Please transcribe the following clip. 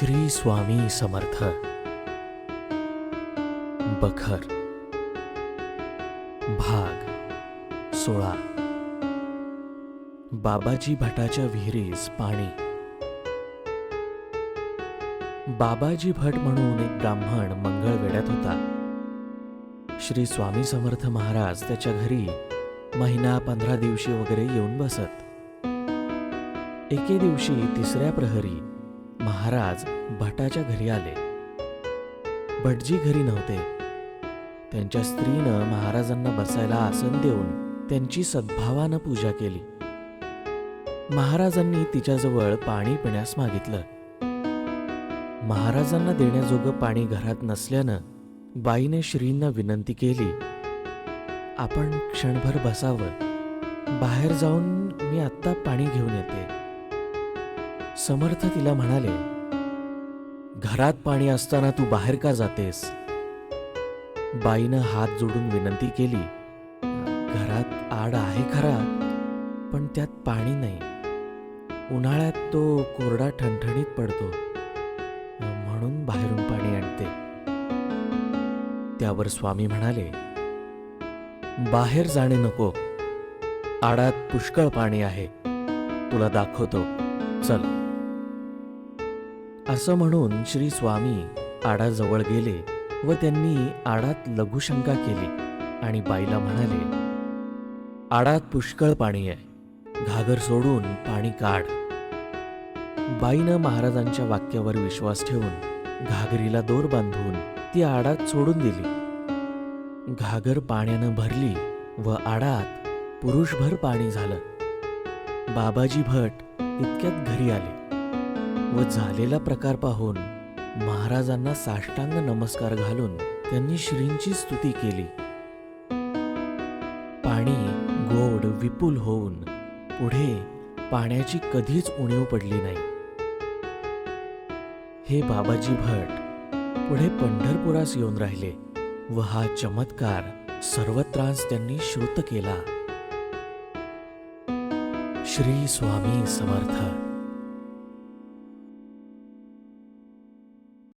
श्री स्वामी समर्थ. बखर. भाग सोळा. बाबाजी भटाच्या विहिरीस पाणी. बाबाजी भट म्हणून एक ब्राह्मण मंगळवेड्यात होता. श्री स्वामी समर्थ महाराज त्याच्या घरी महिना पंधरा दिवशी वगैरे येऊन बसत. एके दिवशी तिसऱ्या प्रहरी महाराज भटाच्या घरी आले. भटजी घरी नव्हते. त्यांच्या स्त्रीनं महाराजांना बसायला आसन देऊन त्यांची सद्भावानं पूजा केली. महाराजांनी तिच्याजवळ पाणी पिण्यास मागितलं. महाराजांना देण्याजोगं पाणी घरात नसल्यानं बाईने श्रींना विनंती केली आपण क्षणभर बसावं. बाहेर जाऊन मी आत्ता पाणी घेऊन येते. समर्थ तिला म्हणाले घरात पाणी असताना तू बाहेर का जातेस? बाईनं हात जोडून विनंती केली घरात आड आहे खरा पण त्यात पाणी नाही. उन्हाळ्यात तो कोरडा ठणठणीत पडतो. म्हणून बाहेरून पाणी आणते. त्यावर स्वामी म्हणाले बाहेर जाणे नको. आडात पुष्कळ पाणी आहे. तुला दाखवतो. चल. असं म्हणून श्री स्वामी आडाजवळ गेले व त्यांनी आडात लघुशंका केली आणि बाईला म्हणाले आडात पुष्कळ पाणी आहे. घागर सोडून पाणी काढ. बाईनं महाराजांच्या वाक्यावर विश्वास ठेवून घागरीला दोर बांधून ती आडात सोडून दिली. घागर पाण्यानं भरली व आडात पुरुषभर पाणी झालं. बाबाजी भट इतक्यात घरी आले व झालेला प्रकार पाहून महाराजांना साष्टांग नमस्कार घालून त्यांनी श्रींची स्तुती केली. पाणी गोड विपुल होऊन पुढे पाण्याची कधीच उणीव पडली नाही. हे बाबाजी भट पुढे पंढरपुरास येऊन राहिले व हा चमत्कार सर्वत्रांस त्यांनी श्रुत केला. श्री स्वामी समर्थ।